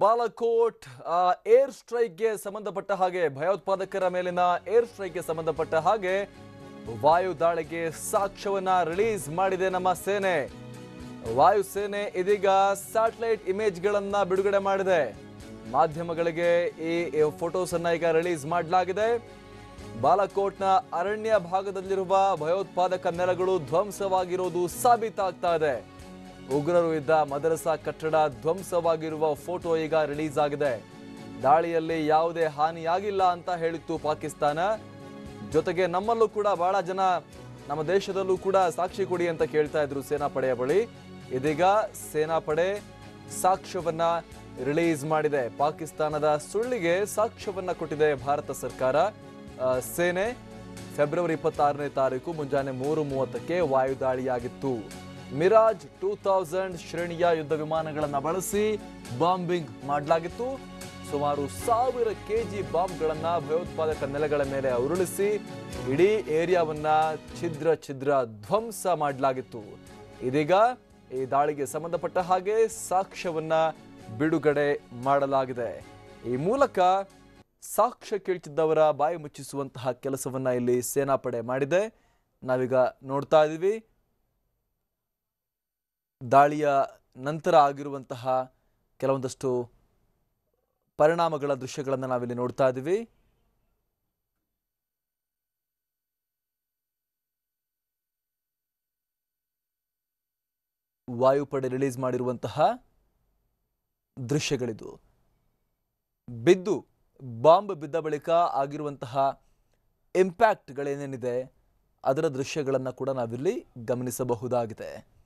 Balakot air ಸ್ಟ್ರೈಕ್ಗೆ ಸಂಬಂಧಪಟ್ಟ ಹಾಗೆ, ಭಯೋತ್ಪಾದಕರ ಮೇಲಿನ ಏರ್ ಸ್ಟ್ರೈಕ್ಗೆ ಸಂಬಂಧಪಟ್ಟ ಹಾಗೆ ವಾಯು ದಾಳಿಗೆ ಸಾಕ್ಷ್ಯವನ್ನ ರಿಲೀಸ್ ಮಾಡಿದೆ ನಮ್ಮ ಸೇನೆ. ವಾಯುಸೇನೆ ಇದೀಗ ಸ್ಯಾಟಲೈಟ್ ಇಮೇಜ್ಗಳನ್ನ ಬಿಡುಗಡೆ ಮಾಡಿದೆ. ಮಾಧ್ಯಮಗಳಿಗೆ ಈ ಫೋಟೋಸ್ ಅನ್ನ ಈಗ ರಿಲೀಸ್ ಮಾಡಲಾಗಿದೆ. ಬಾಲಕೋಟ್ನ ಅರಣ್ಯ ಭಾಗದಲ್ಲಿರುವ ಭಯೋತ್ಪಾದಕ ನೆಲಗಳು ಧ್ವಂಸವಾಗಿರುವುದು ಸಾಬೀತಾಗ್ತಾ ಇದೆ. ಉಗ್ರರು ಇದ್ದ ಮದರಸಾ ಕಟ್ಟಡ ಧ್ವಂಸವಾಗಿರುವ ಫೋಟೋ ಈಗ ರಿಲೀಸ್ ಆಗಿದೆ ದಾಳಿಯಲ್ಲಿ ಯಾವುದೇ ಹಾನಿಯಾಗಿಲ್ಲ ಅಂತ ಹೇಳಿತ್ತು ಪಾಕಿಸ್ತಾನ. ಜೊತೆಗೆ ನಮ್ಮಲ್ಲೂ ಕೂಡ ಬಹಳ ಜನ, ನಮ್ಮ ದೇಶದಲ್ಲೂ ಕೂಡ ಸಾಕ್ಷಿ ಕೊಡಿ ಅಂತ ಕೇಳ್ತಾ ಇದ್ರು ಸೇನಾಪಡೆಯ ಬಳಿ. ಇದೀಗ ಸೇನಾಪಡೆ ಸಾಕ್ಷ್ಯವನ್ನ ರಿಲೀಸ್ ಮಾಡಿದೆ. ಪಾಕಿಸ್ತಾನದ ಸುಳ್ಳಿಗೆ ಸಾಕ್ಷ್ಯವನ್ನ ಕೊಟ್ಟಿದೆ ಭಾರತ ಸರ್ಕಾರ. ಸೇನೆ ಫೆಬ್ರವರಿ ಇಪ್ಪತ್ತಾರನೇ ತಾರೀಕು ಮುಂಜಾನೆ ಮೂರು ಮೂವತ್ತಕ್ಕೆ ವಾಯುದಾಳಿಯಾಗಿತ್ತು. ಮಿರಾಜ್ ಟೂ ತೌಸಂಡ್ ಶ್ರೇಣಿಯ ಯುದ್ಧ ವಿಮಾನಗಳನ್ನು ಬಳಸಿ ಬಾಂಬಿಂಗ್ ಮಾಡಲಾಗಿತ್ತು. ಸುಮಾರು ಸಾವಿರ ಕೆಜಿ ಬಾಂಬ್ಗಳನ್ನು ಭಯೋತ್ಪಾದಕ ನೆಲೆಗಳ ಮೇಲೆ ಉರುಳಿಸಿ ಇಡೀ ಏರಿಯಾವನ್ನ ಛಿದ್ರ ಛಿದ್ರ ಧ್ವಂಸ ಮಾಡಲಾಗಿತ್ತು. ಇದೀಗ ಈ ದಾಳಿಗೆ ಸಂಬಂಧಪಟ್ಟ ಹಾಗೆ ಸಾಕ್ಷ್ಯವನ್ನ ಬಿಡುಗಡೆ ಮಾಡಲಾಗಿದೆ. ಈ ಮೂಲಕ ಸಾಕ್ಷ್ಯ ಕೇಳ್ತಿದ್ದವರ ಬಾಯಿ ಮುಚ್ಚಿಸುವಂತಹ ಕೆಲಸವನ್ನ ಇಲ್ಲಿ ಸೇನಾಪಡೆ ಮಾಡಿದೆ. ನಾವೀಗ ನೋಡ್ತಾ ಇದ್ದೀವಿ ದಾಳಿಯ ನಂತರ ಆಗಿರುವಂತಹ ಕೆಲವೊಂದಷ್ಟು ಪರಿಣಾಮಗಳ ದೃಶ್ಯಗಳನ್ನು ನಾವಿಲ್ಲಿ ನೋಡ್ತಾ ಇದ್ದೀವಿ. ವಾಯುಪಡೆ ರಿಲೀಸ್ ಮಾಡಿರುವಂತಹ ದೃಶ್ಯಗಳಿದು. ಬಿದ್ದು ಬಾಂಬ್ ಬಿದ್ದ ಬಳಿಕ ಆಗಿರುವಂತಹ ಇಂಪ್ಯಾಕ್ಟ್ಗಳೇನೇನಿದೆ ಅದರ ದೃಶ್ಯಗಳನ್ನು ಕೂಡ ನಾವಿಲ್ಲಿ ಗಮನಿಸಬಹುದಾಗಿದೆ.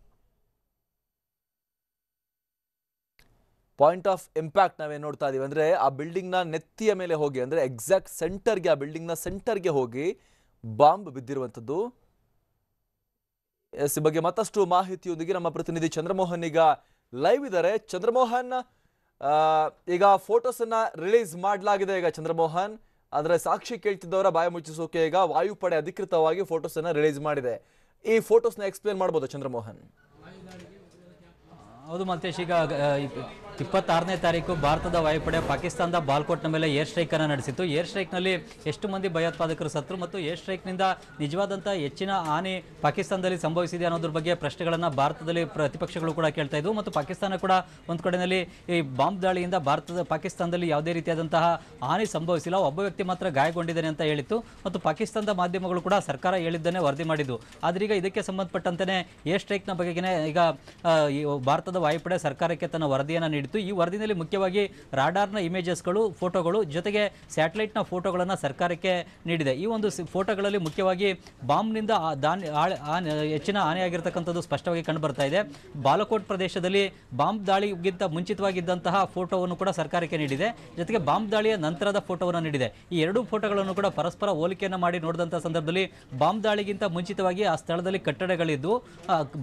ಪಾಯಿಂಟ್ ಆಫ್ ಇಂಪ್ಯಾಕ್ಟ್ ನಾವೇನು ನೋಡ್ತಾ ಇದೀವಿ ಅಂದ್ರೆ ಆ ಬಿಲ್ಡಿಂಗ್ನ ನೆತ್ತಿಯ ಮೇಲೆ ಹೋಗಿ, ಅಂದ್ರೆ ಎಕ್ಸಾಕ್ಟ್ ಸೆಂಟರ್ಗೆ ಆ ಬಿಲ್ಡಿಂಗ್ನ ಸೆಂಟರ್ಗೆ ಹೋಗಿ ಬಾಂಬ್ ಬಿದ್ದಿರುವಂಥದ್ದು. ಎಸ್ ಬಗ್ಗೆ ಮತ್ತಷ್ಟು ಮಾಹಿತಿಯೊಂದಿಗೆ ನಮ್ಮ ಪ್ರತಿನಿಧಿ ಚಂದ್ರಮೋಹನ್ ಈಗ ಲೈವ್ ಇದ್ದಾರೆ. ಚಂದ್ರಮೋಹನ್ ಈಗ ಫೋಟೋಸ್ ಅನ್ನ ರಿಲೀಸ್ ಮಾಡಲಾಗಿದೆ ಈಗ ಚಂದ್ರಮೋಹನ್. ಅಂದ್ರೆ ಸಾಕ್ಷಿ ಕೇಳ್ತಿದ್ದವರ ಬಾಯ ಮುಚ್ಚಿಸೋಕೆ ಈಗ ವಾಯುಪಡೆ ಅಧಿಕೃತವಾಗಿ ಫೋಟೋಸ್ ಅನ್ನ ರಿಲೀಸ್ ಮಾಡಿದೆ. ಈ ಫೋಟೋಸ್ನ ಎಕ್ಸ್ಪ್ಲೇನ್ ಮಾಡ್ಬೋದು ಚಂದ್ರಮೋಹನ್? ಹೌದು, ಮಲ್ತೇಶ್, ಈಗ ಇಪ್ಪತ್ತಾರನೇ ತಾರೀಕು ಭಾರತದ ವಾಯುಪಡೆ ಪಾಕಿಸ್ತಾನದ ಬಾಲ್ಕೋಟ್ನ ಮೇಲೆ ಏರ್ ಸ್ಟ್ರೈಕ್ ಅನ್ನು ನಡೆಸಿತ್ತು. ಏರ್ ಸ್ಟ್ರೈಕ್ನಲ್ಲಿ ಎಷ್ಟು ಮಂದಿ ಭಯೋತ್ಪಾದಕರು ಸತ್ರು ಮತ್ತು ಏರ್ ಸ್ಟ್ರೈಕ್ನಿಂದ ನಿಜವಾದಂಥ ಹೆಚ್ಚಿನ ಹಾನಿ ಪಾಕಿಸ್ತಾನದಲ್ಲಿ ಸಂಭವಿಸಿದೆ ಅನ್ನೋದ್ರ ಬಗ್ಗೆ ಪ್ರಶ್ನೆಗಳನ್ನು ಭಾರತದಲ್ಲಿ ಪ್ರತಿಪಕ್ಷಗಳು ಕೂಡ ಕೇಳ್ತಾ ಇದ್ವು ಮತ್ತು ಪಾಕಿಸ್ತಾನ ಕೂಡ ಒಂದು ಕಡೆಯಲ್ಲಿ ಈ ಬಾಂಬ್ ದಾಳಿಯಿಂದ ಭಾರತದ ಪಾಕಿಸ್ತಾನದಲ್ಲಿ ಯಾವುದೇ ರೀತಿಯಾದಂತಹ ಹಾನಿ ಸಂಭವಿಸಿಲ್ಲ. ಒಬ್ಬ ವ್ಯಕ್ತಿ ಮಾತ್ರ ಗಾಯಗೊಂಡಿದ್ದಾನೆ ಅಂತ ಹೇಳಿತ್ತು ಮತ್ತು ಪಾಕಿಸ್ತಾನದ ಮಾಧ್ಯಮಗಳು ಕೂಡ ಸರ್ಕಾರ ಹೇಳಿದ್ದನ್ನೇ ವರದಿ ಮಾಡಿದ್ದು. ಆದ್ರೀಗ ಇದಕ್ಕೆ ಸಂಬಂಧಪಟ್ಟಂತೆ ಏರ್ ಸ್ಟ್ರೈಕ್ನ ಬಗೆಗೆ ಈಗ ಭಾರತದ ವಾಯುಪಡೆ ಸರ್ಕಾರಕ್ಕೆ ತನ್ನ ವರದಿಯನ್ನು ನೀಡಿತ್ತು. ಈ ವರದಿನಲ್ಲಿ ಮುಖ್ಯವಾಗಿ ರಾಡಾರ್ನ ಇಮೇಜಸ್ಗಳು, ಫೋಟೋಗಳು, ಜೊತೆಗೆ ಸ್ಯಾಟಲೈಟ್ನ ಫೋಟೋಗಳನ್ನು ಸರ್ಕಾರಕ್ಕೆ ನೀಡಿದೆ. ಈ ಒಂದು ಫೋಟೋಗಳಲ್ಲಿ ಮುಖ್ಯವಾಗಿ ಬಾಂಬ್ನಿಂದ ಹೆಚ್ಚಿನ ಹಾನಿಯಾಗಿರ್ತಕ್ಕಂಥದ್ದು ಸ್ಪಷ್ಟವಾಗಿ ಕಂಡುಬರ್ತಾ ಇದೆ. ಬಾಲಕೋಟ್ ಪ್ರದೇಶದಲ್ಲಿ ಬಾಂಬ್ ದಾಳಿಗಿಂತ ಮುಂಚಿತವಾಗಿದ್ದಂತಹ ಫೋಟೋವನ್ನು ಕೂಡ ಸರ್ಕಾರಕ್ಕೆ ನೀಡಿದೆ. ಜೊತೆಗೆ ಬಾಂಬ್ ದಾಳಿಯ ನಂತರದ ಫೋಟೋವನ್ನು ನೀಡಿದೆ. ಈ ಎರಡೂ ಫೋಟೋಗಳನ್ನು ಕೂಡ ಪರಸ್ಪರ ಹೋಲಿಕೆಯನ್ನು ಮಾಡಿ ನೋಡಿದಂಥ ಸಂದರ್ಭದಲ್ಲಿ ಬಾಂಬ್ ದಾಳಿಗಿಂತ ಮುಂಚಿತವಾಗಿ ಆ ಸ್ಥಳದಲ್ಲಿ ಕಟ್ಟಡಗಳಿದ್ದು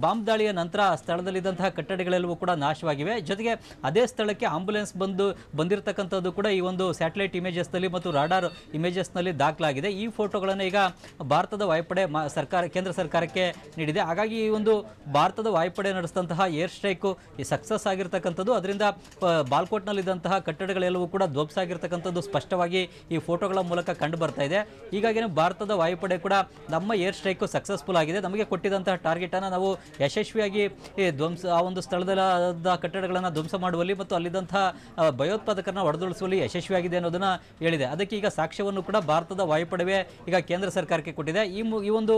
ಬಾಂಬ್ ದಾಳಿಯ ನಂತರ ಆ ಸ್ಥಳದಲ್ಲಿದ್ದಂತಹ ಕಟ್ಟಡಗಳೆಲ್ಲವೂ ಕೂಡ ನಾಶವಾಗಿವೆ. ಜೊತೆಗೆ ಅದೇ ಸ್ಥಳಕ್ಕೆ ಆಂಬುಲೆನ್ಸ್ ಬಂದು ಬಂದಿರತಕ್ಕಂಥದ್ದು ಕೂಡ ಈ ಒಂದು ಸ್ಯಾಟಲೈಟ್ ಇಮೇಜಸ್ನಲ್ಲಿ ಮತ್ತು ರಾಡಾರ್ ಇಮೇಜಸ್ನಲ್ಲಿ ದಾಖಲಾಗಿದೆ. ಈ ಫೋಟೋಗಳನ್ನು ಈಗ ಭಾರತದ ವಾಯುಪಡೆ ಸರ್ಕಾರ, ಕೇಂದ್ರ ಸರ್ಕಾರಕ್ಕೆ ನೀಡಿದೆ. ಹಾಗಾಗಿ ಈ ಒಂದು ಭಾರತದ ವಾಯುಪಡೆ ನಡೆಸಿದಂತಹ ಏರ್ ಸ್ಟ್ರೈಕು ಈ ಸಕ್ಸಸ್ ಆಗಿರ್ತಕ್ಕಂಥದ್ದು. ಅದರಿಂದ ಬಾಲ್ಕೋಟ್ನಲ್ಲಿದ್ದಂತಹ ಕಟ್ಟಡಗಳೆಲ್ಲವೂ ಕೂಡ ಧ್ವಂಸ ಆಗಿರ್ತಕ್ಕಂಥದ್ದು ಸ್ಪಷ್ಟವಾಗಿ ಈ ಫೋಟೋಗಳ ಮೂಲಕ ಕಂಡು ಬರ್ತಾ ಇದೆ. ಹೀಗಾಗಿ ಭಾರತದ ವಾಯುಪಡೆ ಕೂಡ ನಮ್ಮ ಏರ್ ಸ್ಟ್ರೈಕು ಸಕ್ಸಸ್ಫುಲ್ ಆಗಿದೆ. ನಮಗೆ ಕೊಟ್ಟಿದ್ದಂತಹ ಟಾರ್ಗೆಟ್ ಅನ್ನು ನಾವು ಯಶಸ್ವಿಯಾಗಿ ಧ್ವಂಸ, ಆ ಒಂದು ಸ್ಥಳದ ಕಟ್ಟಡಗಳನ್ನು ಧ್ವಂಸ ಮಾಡುವಲ್ಲಿ ಮತ್ತು ಅಲ್ಲಿದ್ದಂತಹ ಆ, ಭಯೋತ್ಪಾದಕರನ್ನ ಹೊಡೆದುಳಿಸುವಲ್ಲಿ ಯಶಸ್ವಿಯಾಗಿದೆ ಅನ್ನೋದನ್ನ ಹೇಳಿದೆ. ಅದಕ್ಕೆ ಈಗ ಸಾಕ್ಷ್ಯವನ್ನು ಕೂಡ ಭಾರತದ ವಾಯುಪಡೆವೇ ಈಗ ಕೇಂದ್ರ ಸರ್ಕಾರಕ್ಕೆ ಕೊಟ್ಟಿದೆ. ಈ ಈ ಒಂದು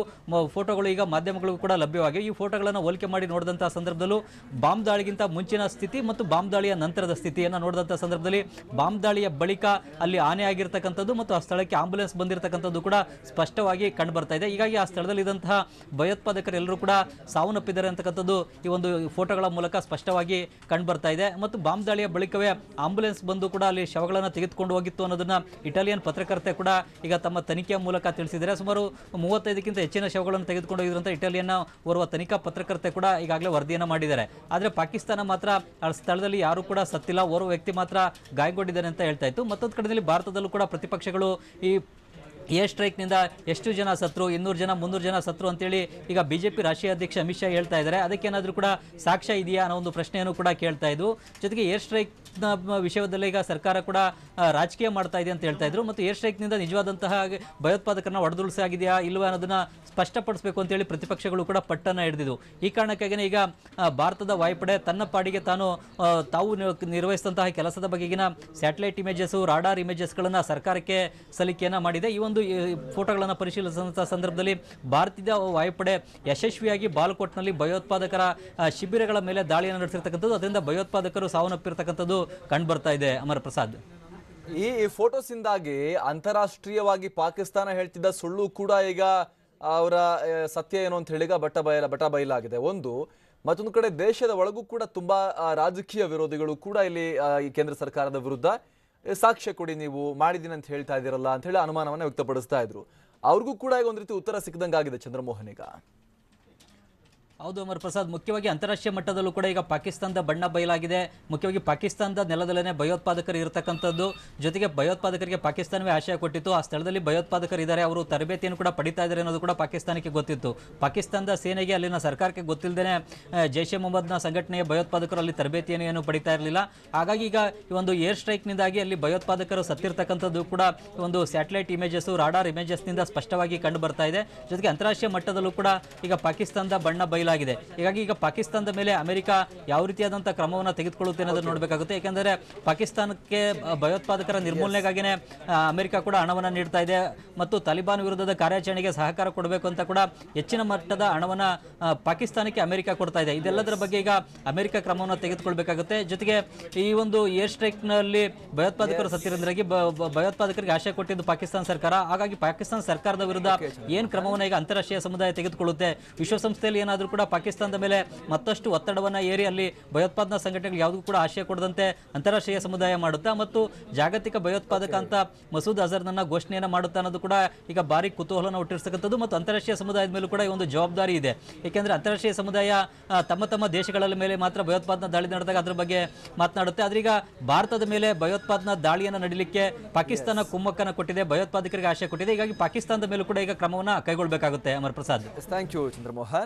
ಫೋಟೋಗಳು ಈಗ ಮಾಧ್ಯಮಗಳಿಗೂ ಕೂಡ ಲಭ್ಯವಾಗಿವೆ ಈ ಫೋಟೋಗಳನ್ನು ಹೋಲಿಕೆ ಮಾಡಿ ನೋಡಿದಂಥ ಸಂದರ್ಭದಲ್ಲೂ ಬಾಂಬ್ ದಾಳಿಗಿಂತ ಮುಂಚಿನ ಸ್ಥಿತಿ ಮತ್ತು ಬಾಂಬ್ ದಾಳಿಯ ನಂತರದ ಸ್ಥಿತಿಯನ್ನು ನೋಡಿದಂಥ ಸಂದರ್ಭದಲ್ಲಿ ಬಾಂಬ್ ದಾಳಿಯ ಬಳಿಕ ಅಲ್ಲಿ ಆನೆ ಆಗಿರ್ತಕ್ಕಂಥದ್ದು ಮತ್ತು ಆ ಸ್ಥಳಕ್ಕೆ ಆಂಬುಲೆನ್ಸ್ ಬಂದಿರತಕ್ಕಂಥದ್ದು ಕೂಡ ಸ್ಪಷ್ಟವಾಗಿ ಕಂಡುಬರ್ತಾ ಇದೆ ಹೀಗಾಗಿ ಆ ಸ್ಥಳದಲ್ಲಿದ್ದಂತಹ ಭಯೋತ್ಪಾದಕರೆಲ್ಲರೂ ಕೂಡ ಸಾವನ್ನಪ್ಪಿದ್ದಾರೆ ಅಂತಕ್ಕಂಥದ್ದು ಈ ಒಂದು ಫೋಟೋಗಳ ಮೂಲಕ ಸ್ಪಷ್ಟವಾಗಿ ಕಂಡುಬರ್ತಾ ಇದೆ ಮತ್ತು ಬಾಂಬ್ ದಾಳಿಯ ಬಳಿಕವೇ ಆಂಬುಲೆನ್ಸ್ ಬಂದು ಕೂಡ ಅಲ್ಲಿ ಶವಗಳನ್ನು ತೆಗೆದುಕೊಂಡು ಹೋಗಿತ್ತು ಅನ್ನೋದನ್ನ ಇಟಾಲಿಯನ್ ಪತ್ರಕರ್ತೆ ಕೂಡ ಈಗ ತಮ್ಮ ತನಿಖೆಯ ಮೂಲಕ ತಿಳಿಸಿದ್ದಾರೆ. ಸುಮಾರು ಮೂವತ್ತೈದಕ್ಕಿಂತ ಹೆಚ್ಚಿನ ಶವಗಳನ್ನು ತೆಗೆದುಕೊಂಡು ಹೋಗಿದ್ರಂತ ಇಟಾಲಿಯನ್ನ ಓರ್ವ ತನಿಖಾ ಪತ್ರಕರ್ತೆ ಕೂಡ ಈಗಾಗಲೇ ವರದಿಯನ್ನು ಮಾಡಿದ್ದಾರೆ. ಆದರೆ ಪಾಕಿಸ್ತಾನ ಮಾತ್ರ ಆ ಸ್ಥಳದಲ್ಲಿ ಯಾರು ಕೂಡ ಸತ್ತಿಲ್ಲ. ಓರ್ವ ವ್ಯಕ್ತಿ ಮಾತ್ರ ಗಾಯಗೊಂಡಿದ್ದಾರೆ ಅಂತ ಹೇಳ್ತಾ ಇತ್ತು. ಮತ್ತೊಂದು ಕಡೆಯಲ್ಲಿ ಭಾರತದಲ್ಲೂ ಕೂಡ ಪ್ರತಿಪಕ್ಷಗಳು ಈ ಏರ್ ಸ್ಟ್ರೈಕ್ನಿಂದ ಎಷ್ಟು ಜನ ಸತ್ರು, ಇನ್ನೂರು ಜನ, ಮುನ್ನೂರು ಜನ ಸತ್ರು ಅಂತೇಳಿ ಈಗ ಬಿಜೆಪಿ ರಾಷ್ಟ್ರೀಯ ಅಧ್ಯಕ್ಷ ಅಮಿತ್ ಶಾ ಹೇಳ್ತಾ ಇದ್ದಾರೆ. ಅದಕ್ಕೇನಾದರೂ ಕೂಡ ಸಾಕ್ಷ್ಯ ಇದೆಯಾ ಅನ್ನೋ ಒಂದು ಪ್ರಶ್ನೆಯನ್ನು ಕೂಡ ಕೇಳ್ತಾ ಇದ್ದು ಜೊತೆಗೆ ಏರ್ ಸ್ಟ್ರೈಕ್ ವಿಷಯದಲ್ಲೇ ಈಗ ಸರ್ಕಾರ ಕೂಡ ರಾಜಕೀಯ ಮಾಡ್ತಾ ಇದೆ ಅಂತ ಹೇಳ್ತಾ ಇದ್ರು. ಮತ್ತು ಏರ್ ಸ್ಟ್ರೈಕ್ನಿಂದ ನಿಜವಾದಂತಹ ಭಯೋತ್ಪಾದಕರನ್ನ ಹೊಡೆದುಳಿಸಾಗಿದೆಯಾ ಇಲ್ವಾ ಅನ್ನೋದನ್ನ ಸ್ಪಷ್ಟಪಡಿಸಬೇಕು ಅಂತೇಳಿ ಪ್ರತಿಪಕ್ಷಗಳು ಕೂಡ ಪಟ್ಟನ್ನ ಹಿಡಿದಿದ್ದು ಈ ಕಾರಣಕ್ಕಾಗಿ ಈಗ ಭಾರತದ ವಾಯುಪಡೆ ತನ್ನ ಪಾಡಿಗೆ ತಾನು ತಾವು ನಿರ್- ನಿರ್ವಹಿಸಿದಂತಹ ಕೆಲಸದ ಬಗೆಗಿನ ಸ್ಯಾಟಲೈಟ್ ಇಮೇಜಸ್ ರಾಡಾರ್ ಇಮೇಜಸ್ಗಳನ್ನು ಸರ್ಕಾರಕ್ಕೆ ಸಲ್ಲಿಕೆಯನ್ನ ಮಾಡಿದೆ. ಈ ಫೋಟೋಗಳನ್ನು ಪರಿಶೀಲಿಸಿದಂಥ ಸಂದರ್ಭದಲ್ಲಿ ಭಾರತೀಯ ವಾಯುಪಡೆ ಯಶಸ್ವಿಯಾಗಿ ಬಾಲ್ಕೋಟ್ನಲ್ಲಿ ಭಯೋತ್ಪಾದಕರ ಶಿಬಿರಗಳ ಮೇಲೆ ದಾಳಿಯನ್ನು ನಡೆಸಿರ್ತಕ್ಕಂಥದ್ದು. ಅದರಿಂದ ಭಯೋತ್ಪಾದಕರು ಸಾವನ್ನಪ್ಪಿರ್ತಕ್ಕಂಥದ್ದು ಕಂಡು ಬರ್ತಾ ಇದೆ. ಅಮರ್ ಪ್ರಸಾದ್ ಈ ಫೋಟೋಸಿಂದಾಗಿ ಅಂತಾರಾಷ್ಟ್ರೀಯವಾಗಿ ಪಾಕಿಸ್ತಾನ ಹೇಳ್ತಿದ್ದ ಸುಳ್ಳು ಕೂಡ ಈಗ ಅವರ ಸತ್ಯ ಏನು ಅಂತ ಹೇಳಿಗ ಬಟ್ಟ ಬಯಲ ಬಟ ಬಯಲಾಗಿದೆ. ಒಂದು ಮತ್ತೊಂದು ಕಡೆ ದೇಶದ ಒಳಗೂ ಕೂಡ ತುಂಬಾ ರಾಜಕೀಯ ವಿರೋಧಿಗಳು ಕೂಡ ಇಲ್ಲಿ ಕೇಂದ್ರ ಸರ್ಕಾರದ ವಿರುದ್ಧ "ಏ, ಸಾಕ್ಷ್ಯ ಕೊಡಿ ನೀವು, ಮಾಡಿದ್ದೀನಿ ಅಂತ ಹೇಳ್ತಾ ಇದ್ದೀರಲ್ಲ ಅಂತ ಹೇಳಿ ಅನುಮಾನವನ್ನು ವ್ಯಕ್ತಪಡಿಸ್ತಾ ಇದ್ರು. ಅವ್ರಿಗೂ ಕೂಡ ಈಗ ಒಂದ್ ರೀತಿ ಉತ್ತರ ಸಿಕ್ಕದಂಗಾಗಿದೆ ಚಂದ್ರಮೋಹನ್ ಈಗ. ಹೌದು ಅಮರ್ ಪ್ರಸಾದ್, ಮುಖ್ಯವಾಗಿ ಅಂತಾರಾಷ್ಟ್ರೀಯ ಮಟ್ಟದಲ್ಲೂ ಕೂಡ ಈಗ ಪಾಕಿಸ್ತಾನದ ಬಣ್ಣ ಬಯಲಾಗಿದೆ. ಮುಖ್ಯವಾಗಿ ಪಾಕಿಸ್ತಾನದ ನೆಲದಲ್ಲೇ ಭಯೋತ್ಪಾದಕರು ಇರತಕ್ಕಂಥದ್ದು. ಜೊತೆಗೆ ಭಯೋತ್ಪಾದಕರಿಗೆ ಪಾಕಿಸ್ತಾನವೇ ಆಶಯ ಕೊಟ್ಟಿತ್ತು. ಆ ಸ್ಥಳದಲ್ಲಿ ಭಯೋತ್ಪಾದಕರು ಇದ್ದಾರೆ. ಅವರು ತರಬೇತಿಯನ್ನು ಕೂಡ ಪಡಿತಾ ಇದ್ದಾರೆ ಅನ್ನೋದು ಕೂಡ ಪಾಕಿಸ್ತಾನಕ್ಕೆ ಗೊತ್ತಿತ್ತು. ಪಾಕಿಸ್ತಾನದ ಸೇನೆಗೆ ಅಲ್ಲಿನ ಸರ್ಕಾರಕ್ಕೆ ಗೊತ್ತಿಲ್ಲದೇ ಜೈಷ್ ಎ ಮೊಹಮ್ಮದ್ನ ಸಂಘಟನೆಯ ಭಯೋತ್ಪಾದಕರು ಅಲ್ಲಿ ತರಬೇತಿಯನ್ನು ಏನು ಪಡಿತಾ ಇರಲಿಲ್ಲ. ಹಾಗಾಗಿ ಈಗ ಈ ಒಂದು ಏರ್ ಸ್ಟ್ರೈಕ್ನಿಂದಾಗಿ ಅಲ್ಲಿ ಭಯೋತ್ಪಾದಕರು ಸತ್ತಿರ್ತಕ್ಕಂಥದ್ದು ಕೂಡ ಒಂದು ಸ್ಯಾಟಲೈಟ್ ಇಮೇಜಸ್ ರಾಡಾರ್ ಇಮೇಜಸ್ನಿಂದ ಸ್ಪಷ್ಟವಾಗಿ ಕಂಡು ಬರ್ತಾ ಇದೆ. ಜೊತೆಗೆ ಅಂತಾರಾಷ್ಟ್ರೀಯ ಮಟ್ಟದಲ್ಲೂ ಕೂಡ ಈಗ ಪಾಕಿಸ್ತಾನದ ಬಣ್ಣ ಬಯಲಾಗಿದೆ ಹೀಗಾಗಿ ಈಗ ಪಾಕಿಸ್ತಾನದ ಮೇಲೆ ಅಮೆರಿಕ ಯಾವ ರೀತಿಯಾದಂಥ ಕ್ರಮವನ್ನು ತೆಗೆದುಕೊಳ್ಳುತ್ತೆ ಅನ್ನೋದನ್ನು ನೋಡಬೇಕಾಗುತ್ತೆ. ಯಾಕೆಂದರೆ ಪಾಕಿಸ್ತಾನಕ್ಕೆ ಭಯೋತ್ಪಾದಕರ ನಿರ್ಮೂಲನೆಗಾಗಿನೇ ಅಮೆರಿಕ ಕೂಡ ಹಣವನ್ನು ನೀಡ್ತಾ ಇದೆ ಮತ್ತು ತಾಲಿಬಾನ್ ವಿರುದ್ಧದ ಕಾರ್ಯಾಚರಣೆಗೆ ಸಹಕಾರ ಕೊಡಬೇಕು ಅಂತ ಕೂಡ ಹೆಚ್ಚಿನ ಮಟ್ಟದ ಹಣವನ್ನು ಪಾಕಿಸ್ತಾನಕ್ಕೆ ಅಮೆರಿಕ ಕೊಡ್ತಾ ಇದೆ. ಇದೆಲ್ಲದರ ಬಗ್ಗೆ ಈಗ ಅಮೆರಿಕ ಕ್ರಮವನ್ನು ತೆಗೆದುಕೊಳ್ಬೇಕಾಗುತ್ತೆ. ಜೊತೆಗೆ ಈ ಒಂದು ಏರ್ ಸ್ಟ್ರೈಕ್ನಲ್ಲಿ ಭಯೋತ್ಪಾದಕರು ಸತ್ತಿರೋದ್ರಾಗಿ ಭಯೋತ್ಪಾದಕರಿಗೆ ಆಶಯ ಕೊಟ್ಟಿದ್ದು ಪಾಕಿಸ್ತಾನ ಸರ್ಕಾರ. ಹಾಗಾಗಿ ಪಾಕಿಸ್ತಾನ ಸರ್ಕಾರದ ವಿರುದ್ಧ ಏನು ಕ್ರಮವನ್ನು ಈಗ ಅಂತಾರಾಷ್ಟ್ರೀಯ ಸಮುದಾಯ ತೆಗೆದುಕೊಳ್ಳುತ್ತೆ? ವಿಶ್ವಸಂಸ್ಥೆಯಲ್ಲಿ ಏನಾದರೂ ಕೂಡ ಪಾಕಿಸ್ತಾನದ ಮೇಲೆ ಮತ್ತಷ್ಟು ಒತ್ತಡವನ್ನು ಏರಿ ಅಲ್ಲಿ ಭಯೋತ್ಪಾದನಾ ಸಂಘಟನೆಗಳು ಯಾವುದೂ ಕೂಡ ಆಶಯ ಕೊಡದಂತೆ ಅಂತಾರಾಷ್ಟ್ರೀಯ ಸಮುದಾಯ ಮಾಡುತ್ತಾ ಮತ್ತು ಜಾಗತಿಕ ಭಯೋತ್ಪಾದಕ ಅಂತ ಮಸೂದ್ ಅಜರ್ನನ್ನ ಘೋಷಣೆಯನ್ನು ಮಾಡುತ್ತಾ ಅನ್ನೋದು ಕೂಡ ಈಗ ಭಾರಿ ಕುತೂಹಲನ ಹುಟ್ಟಿರ್ತಕ್ಕಂಥದ್ದು ಮತ್ತು ಅಂತಾರಾಷ್ಟ್ರೀಯ ಸಮುದಾಯದ ಮೇಲೂ ಕೂಡ ಈ ಒಂದು ಜವಾಬ್ದಾರಿ ಇದೆ. ಏಕೆಂದರೆ ಅಂತಾರಾಷ್ಟ್ರೀಯ ಸಮುದಾಯ ತಮ್ಮ ತಮ್ಮ ದೇಶಗಳ ಮೇಲೆ ಮಾತ್ರ ಭಯೋತ್ಪಾದನಾ ದಾಳಿ ನಡೆದಾಗ ಅದರ ಬಗ್ಗೆ ಮಾತನಾಡುತ್ತೆ. ಆದ್ರೆ ಈಗ ಭಾರತದ ಮೇಲೆ ಭಯೋತ್ಪಾದನಾ ದಾಳಿಯನ್ನು ನಡೀಲಿಕ್ಕೆ ಪಾಕಿಸ್ತಾನ ಕುಮ್ಮಕ್ಕನ ಕೊಟ್ಟಿದೆ ಭಯೋತ್ಪಾದಕರಿಗೆ ಆಶಯ ಕೊಟ್ಟಿದೆ. ಹೀಗಾಗಿ ಪಾಕಿಸ್ತಾನದ ಮೇಲೂ ಕೂಡ ಈಗ ಕ್ರಮವನ್ನು ಕೈಗೊಳ್ಳಬೇಕಾಗುತ್ತೆ ಅಮರ್ ಪ್ರಸಾದ್ ಥ್ಯಾಂಕ್ ಯು ಚಂದ್ರಮೋಹನ್.